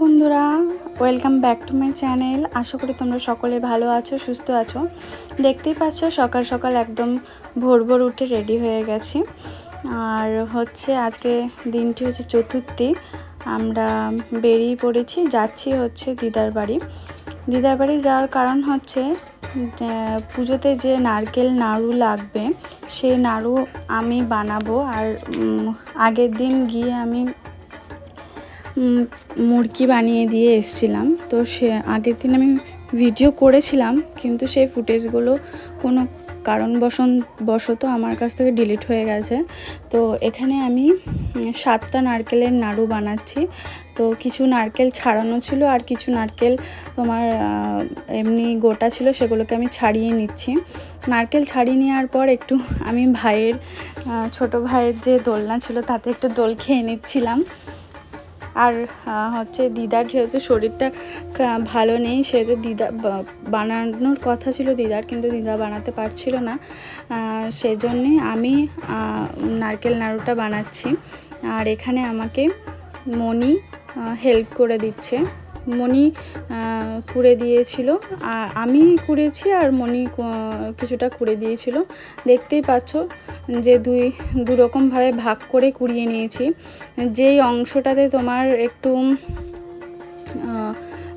বন্ধুরা welcome back to my channel আশা করি তোমরা সকলে ভালো আছো, সুস্থ আছো। দেখতেই পাচ্ছ, সকাল সকাল একদম ভোর ভোর উঠে রেডি হয়ে গেছি। আর হচ্ছে আজকে দিনটি হচ্ছে চতুর্থী। আমরা বেরিয়ে পড়েছি, যাচ্ছি হচ্ছে দিদার বাড়ি। দিদার বাড়ি যাওয়ার কারণ হচ্ছে পুজোতে যে নারকেল নাড়ু লাগবে, সেই নাড়ু আমি বানাবো। আর আগের দিন গিয়ে আমি মুরগি বানিয়ে দিয়ে এসছিলাম। তো সে আগের দিন আমি ভিডিও করেছিলাম, কিন্তু সেই ফুটেজগুলো কোনো কারণবশন, বশত আমার কাছ থেকে ডিলিট হয়ে গেছে। তো এখানে আমি সাতটা নারকেলের নাড়ু বানাচ্ছি। তো কিছু নারকেল ছাড়ানো ছিল আর কিছু নারকেল তোমার এমনি গোটা ছিল, সেগুলোকে আমি ছাড়িয়ে নিচ্ছি। নারকেল ছাড়িয়ে নেওয়ার পর একটু আমি ভাইয়ের ছোট ভাইয়ের যে দোলনা ছিল, তাতে একটু দোল খেয়ে নিচ্ছিলাম। আর হচ্ছে দিদার যেহেতু শরীরটা ভালো নেই, সেহেতু দিদা বানানোর কথা ছিল দিদার, কিন্তু দিদা বানাতে পারছিল না। সেজন্যে আমি নারকেল নাড়ুটা বানাচ্ছি। আর এখানে আমাকে মনি হেল্প করে দিচ্ছে। আহ, কুড়ে দিয়েছিল। আমি কুড়েছি আর কু- কিছুটা কুড়ে দিয়েছিল। দেখতেই পাচ্ছ যে দুই দু রকমভাবে ভাগ করে কুড়িয়ে নিয়েছি। যেই অংশটাতে তোমার একটু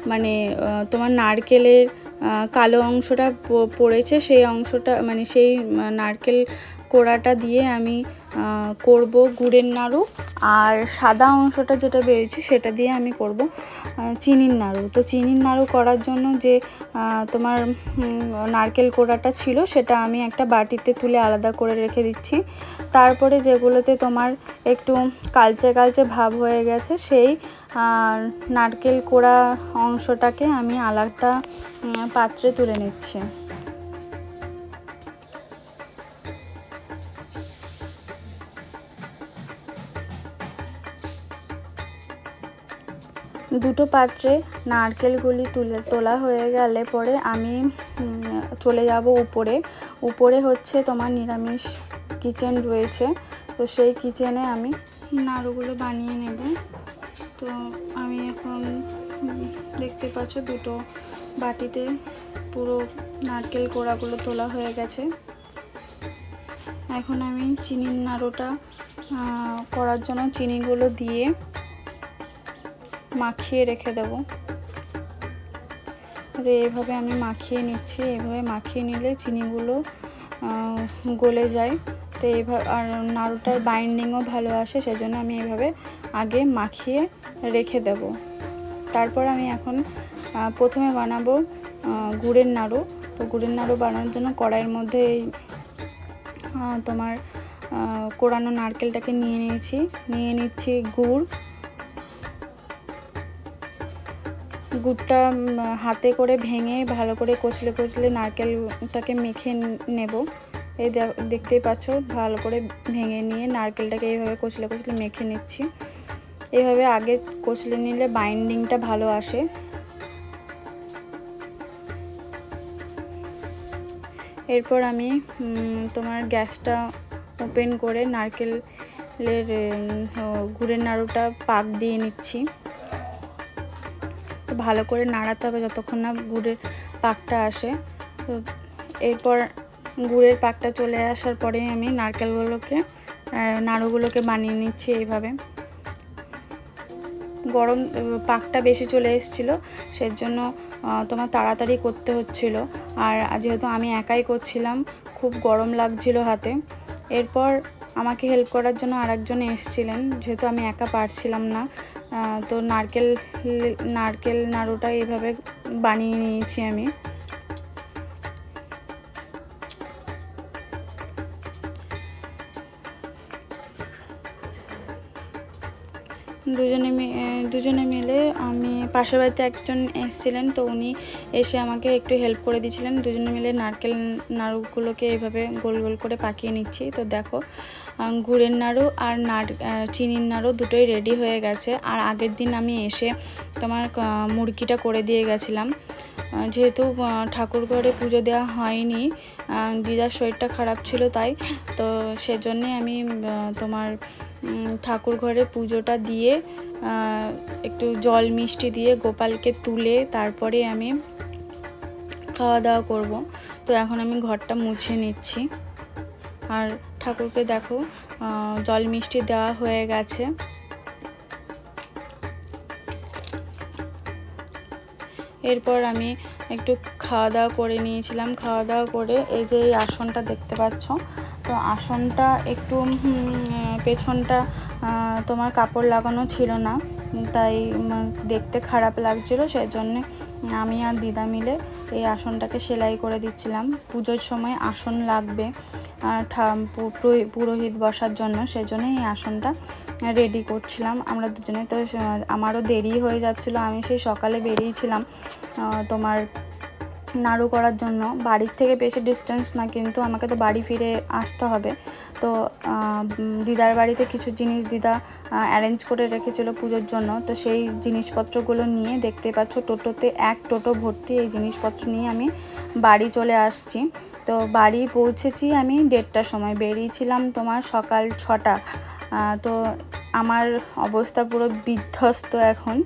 মানে তোমার নারকেলের কালো অংশটা পড়েছে সেই অংশটা মানে সেই নারকেল কোড়াটা দিয়ে আমি করব গুড়ের নাড়ু। আর সাদা অংশটা যেটা বেরিয়েছে সেটা দিয়ে আমি করব চিনির নাড়ু। তো চিনির নাড়ু করার জন্য যে তোমার নারকেল কোড়াটা ছিল সেটা আমি একটা বাটিতে তুলে আলাদা করে রেখে দিচ্ছি। তারপরে যেগুলোতে তোমার একটু কালচে কালচে ভাব হয়ে গেছে সেই নারকেল কোড়া অংশটাকে আমি আলাদা পাত্রে তুলে নিচ্ছি। দুটো পাত্রে নারকেলগুলি তুলে তোলা হয়ে গেলে পরে আমি চলে যাব উপরে। উপরে হচ্ছে তোমার নিরামিষ কিচেন রয়েছে। তো সেই কিচেনে আমি নাড়ুগুলো বানিয়ে নেব। তো আমি এখন দেখতে পাচ্ছ দুটো বাটিতে পুরো নারকেল কোড়াগুলো তোলা হয়ে গেছে। এখন আমি চিনির নাড়ুটা করার জন্য চিনিগুলো দিয়ে মাখিয়ে রেখে দেব। তো এইভাবে আমি মাখিয়ে নিচ্ছি। এইভাবে মাখিয়ে নিলে চিনিগুলো গলে যায়। তো এইভাবে, আর নাড়ুটার বাইন্ডিংও ভালো আসে, সেজন্য আমি এইভাবে আগে মাখিয়ে রেখে দেব। তারপর আমি এখন প্রথমে বানাবো গুড়ের নাড়ু। তো গুড়ের নাড়ু বানানোর জন্য কড়াইয়ের মধ্যে এই তোমার কোড়ানো নারকেলটাকে নিয়ে নিয়েছি। নিয়ে নিচ্ছি গুড়। গুড়টা হাতে করে ভেঙে ভালো করে কচলে কচলে নারকেলটাকে মেখে নেব। এই দেখতেই পাচ্ছ, ভালো করে ভেঙে নিয়ে নারকেলটাকে এইভাবে কচলে কচলে মেখে নিচ্ছি। এইভাবে আগে কচলে নিলে বাইন্ডিংটা ভালো আসে। এরপর আমি তোমার গ্যাসটা ওপেন করে নারকেলের গুড়ের নাড়ুটা পাক দিয়ে নিচ্ছি। ভালো করে নাড়াতে হবে যতক্ষণ না গুড়ের পাকটা আসে। তো এরপর গুড়ের পাকটা চলে আসার পরে আমি নারকেলগুলোকে নাড়ুগুলোকে বানিয়ে নিচ্ছি এইভাবে। গরম পাকটা বেশি চলে এসেছিল, সেজন্য জন্য তোমার তাড়াতাড়ি করতে হচ্ছিল। আর যেহেতু আমি একাই করছিলাম, খুব গরম লাগছিল হাতে। এরপর আমাকে হেল্প করার জন্য আরেকজন এসেছিলেন, যেহেতু আমি একা পারছিলাম না। তো নারকেল নারকেল নাড়ুটা এভাবে বানিয়ে নিয়েছি আমি। দুজনে দুজনে মিলে আমি পাশের বাড়িতে একজন এসেছিলেন, তো উনি এসে আমাকে একটু হেল্প করে দিয়েছিলেন। দুজনে মিলে নারকেল নাড়ুগুলোকে এইভাবে গোল গোল করে পাকিয়ে নিচ্ছি। তো দেখো গুড়ের নাড়ু আর নার চিনির নাড়ু দুটোই রেডি হয়ে গেছে। আর আগের দিন আমি এসে তোমার মুরগিটা করে দিয়ে গেছিলাম। যেহেতু ঠাকুর ঘরে পুজো দেওয়া হয়নি দিদার শরীরটা খারাপ ছিল তাই, তো সেজন্যে আমি তোমার ঠাকুর ঘরে পুজোটা দিয়ে একটু জল মিষ্টি দিয়ে গোপালকে তুলে তারপরে আমি খাওয়া দাওয়া করব। তো এখন আমি ঘরটা মুছে নিচ্ছি। আর ঠাকুরকে দেখো জল মিষ্টি দেওয়া হয়ে গেছে। এরপর আমি একটু খাওয়া দাওয়া করে নিয়েছিলাম। খাওয়া দাওয়া করে এই যে এই আসনটা দেখতে পাচ্ছ তো আসনটা একটু পেছনটা তোমার কাপড় লাগানো ছিল না। তাই দেখতে খারাপ লাগছিল সেই জন্যে আমি আর দিদা মিলে এই আসনটাকে সেলাই করে দিচ্ছিলাম। পুজোর সময় আসন লাগবে পুরোহিত বসার জন্য সেই জন্য এই আসনটা রেডি করছিলাম। আমরা দুজনে তো আমারও দেরি হয়ে যাচ্ছিল, আমি সেই সকালে বেরিয়েছিলাম। তোমার নাড়ু করার জন্য। বাড়ির থেকে বেশি ডিস্টেন্স না, কিন্তু আমাকে তো বাড়ি ফিরে আসতে হবে। তো দিদার বাড়িতে কিছু জিনিস দিদা অ্যারেঞ্জ করে রেখেছিল পুজোর জন্য। তো সেই জিনিসপত্রগুলো নিয়ে দেখতে পাচ্ছ, টোটোতে এক টোটো ভর্তি এই জিনিসপত্র নিয়ে আমি বাড়ি চলে আসছি। তো বাড়ি পৌঁছেছি আমি দেড়টার সময়। বেরিয়েছিলাম তোমার সকাল ছটা। তো আমার অবস্থা পুরো বিধ্বস্ত এখন।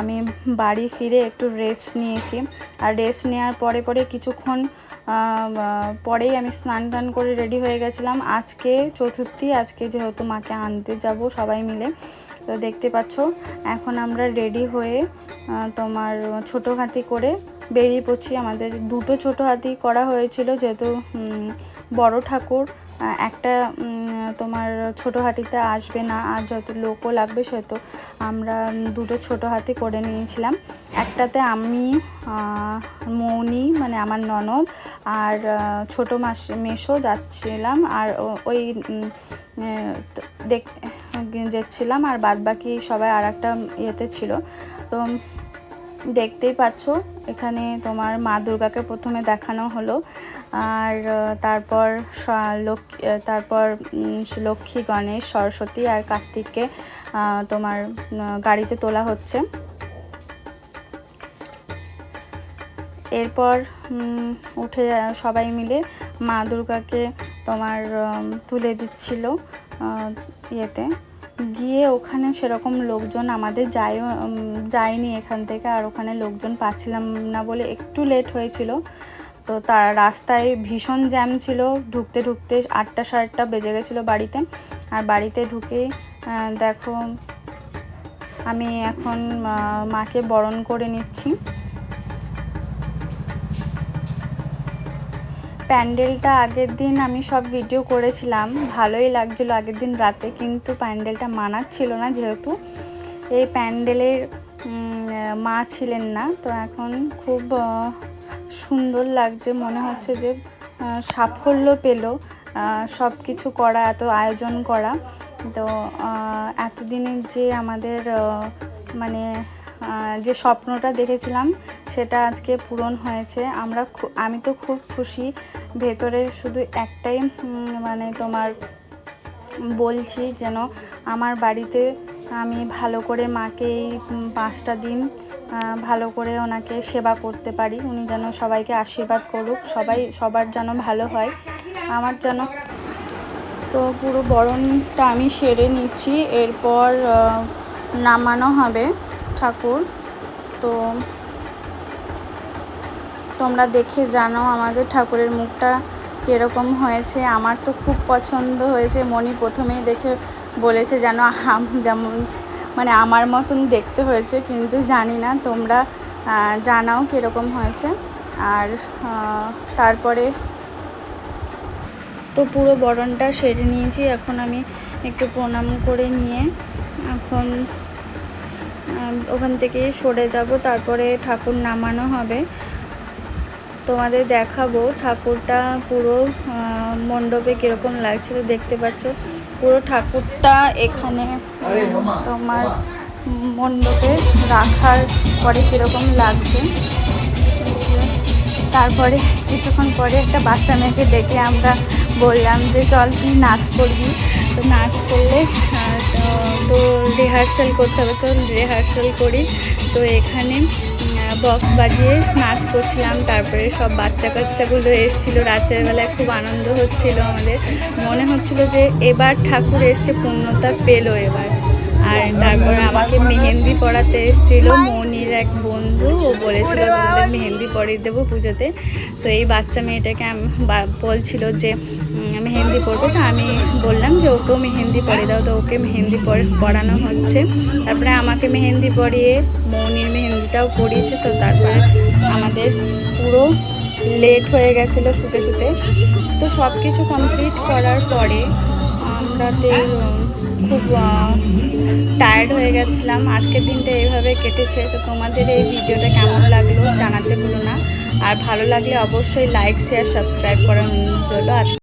আমি বাড়ি ফিরে একটু রেস্ট নিয়েছি। আর রেস্ট নেওয়ার পরে পরে কিছুক্ষণ পরেই আমি স্নান টান করে রেডি হয়ে গেছিলাম। আজকে চতুর্থী, আজকে যেহেতু মাকে আনতে যাব সবাই মিলে। তো দেখতে পাচ্ছ, এখন আমরা রেডি হয়ে তোমার ছোটো হাতি করে বেরিয়ে পড়ছি। আমাদের দুটো ছোটো হাতি করা হয়েছিল, যেহেতু বড় ঠাকুর একটা তোমার ছোটো হাতিতে আসবে না, আর যত লোকও লাগবে সেহেতু আমরা দুটো ছোটো হাতি করে নিয়েছিলাম। একটাতে আমি মৌনি মানে আমার ননদ আর ছোটো মাস মেশো যাচ্ছিলাম আর ওই দেখ যাচ্ছিলাম আর বাদ বাকি সবাই আর একটা ইয়েতে ছিল। তো দেখতেই পাচ্ছ, এখানে তোমার মা দুর্গাকে প্রথমে দেখানো হলো, আর তারপর লক্ষ্মী তারপর লক্ষ্মী, গণেশ, সরস্বতী আর কার্তিককে তোমার গাড়িতে তোলা হচ্ছে। এরপর উঠে সবাই মিলে মা দুর্গাকে তোমার তুলে দিচ্ছিল ইয়েতে। গিয়ে ওখানে সেরকম লোকজন আমাদের যায় যায়নি এখান থেকে। আর ওখানে লোকজন পাচ্ছিলাম না বলে একটু লেট হয়েছিল। তো তার রাস্তায় ভীষণ জ্যাম ছিল। ঢুকতে ঢুকতে আটটা সাড়ে আটটা বেজে গেছিল বাড়িতে। আর বাড়িতে আহ, দেখো আমি এখন মাকে বরণ করে নিচ্ছি। প্যান্ডেলটা আগের দিন আমি সব ভিডিও করেছিলাম। ভালোই লাগছিল আগের দিন রাতে, কিন্তু প্যান্ডেলটা মানাচ্ছিল না যেহেতু। এই প্যান্ডেলের মা ছিলেন না, তো এখন খুব সুন্দর লাগছে। মনে হচ্ছে যে সাফল্য পেল সব কিছু করা, এত আয়োজন করা। তো এতদিনের যে আমাদের মানে যে স্বপ্নটা দেখেছিলাম, সেটা আজকে পূরণ হয়েছে। আমরা আমি তো খুব খুশি। ভেতরে শুধু একটাই মানে তোমার বলছি যেন আমার বাড়িতে আমি ভালো করে মাকে এই পাঁচটা দিন ভালো করে ওনাকে সেবা করতে পারি। উনি যেন সবাইকে আশীর্বাদ করুক, সবাই, সবার যেন ভালো হয়, আমার যেন তো পুরো বরণটা আমি সেরে নিচ্ছি। এরপর নামানো হবে। ঠাকুর। তো তোমরা দেখে জানো আমাদের ঠাকুরের মুখটা কীরকম হয়েছে। আমার তো খুব পছন্দ হয়েছে। মনি প্রথমেই দেখে বলেছে যেন যেমন মানে আমার মতন দেখতে হয়েছে, কিন্তু জানি না। তোমরা জানাও কীরকম হয়েছে। আর তারপরে তো পুরো বরণটা সেরে নিয়েছি। এখন আমি একটু প্রণাম করে নিয়ে এখন ওখান থেকে সরে যাব তারপরে ঠাকুর নামানো হবে। তোমাদের দেখাবো ঠাকুরটা পুরো মণ্ডপে কীরকম লাগছে তো দেখতে পাচ্ছ। পুরো ঠাকুরটা এখানে তোমার মণ্ডপে রাখার পরে কীরকম লাগছে। তারপরে কিছুক্ষণ পরে একটা বাচ্চা মেয়েকে ডেকে আমরা বললাম যে চল তুই নাচ করবি। তো নাচ করলে তো- রিহার্সাল করতে হবে, তো রিহার্সাল করি। তো এখানে বক্স বাজিয়ে নাচ করছিলাম, তারপরে সব বাচ্চা কাচ্চাগুলো এসেছিল। রাতের বেলায় খুব আনন্দ হচ্ছিল আমাদের। মনে হচ্ছিল যে এবার ঠাকুর এসছে, পূর্ণতা পেল এবার। আর তারপরে আমাকে মেহেন্দি পড়াতে এসেছিল, মনির এক বন্ধু, ও বলেছিল মেহেন্দি পরিয়ে দেবো পুজোতে। তো এই বাচ্চা মেয়েটাকে আমি বলছিল যে মেহেন্দি পরবো তো আমি বললাম যে ওকেও মেহেন্দি পরিয়ে দাও তো ওকে মেহেন্দি পর- পরানো হচ্ছে। তারপরে আমাকে মেহেন্দি পরিয়ে মৌনির মেহেন্দিটাও পরিয়েছে তো তারপরে আমাদের পুরো লেট হয়ে গেছিল শুতে শুতে। তো সব কিছু কমপ্লিট করার পরে উম, খুব টায়ার্ড হয়ে গেছিলাম। আজকের দিনটা এইভাবে কেটেছে তো তোমাদের এই ভিডিওটা কেমন লাগল জানাতে ভুলো না। আর ভালো লাগলে অবশ্যই লাইক শেয়ার সাবস্ক্রাইব করার অনুরোধ আজকে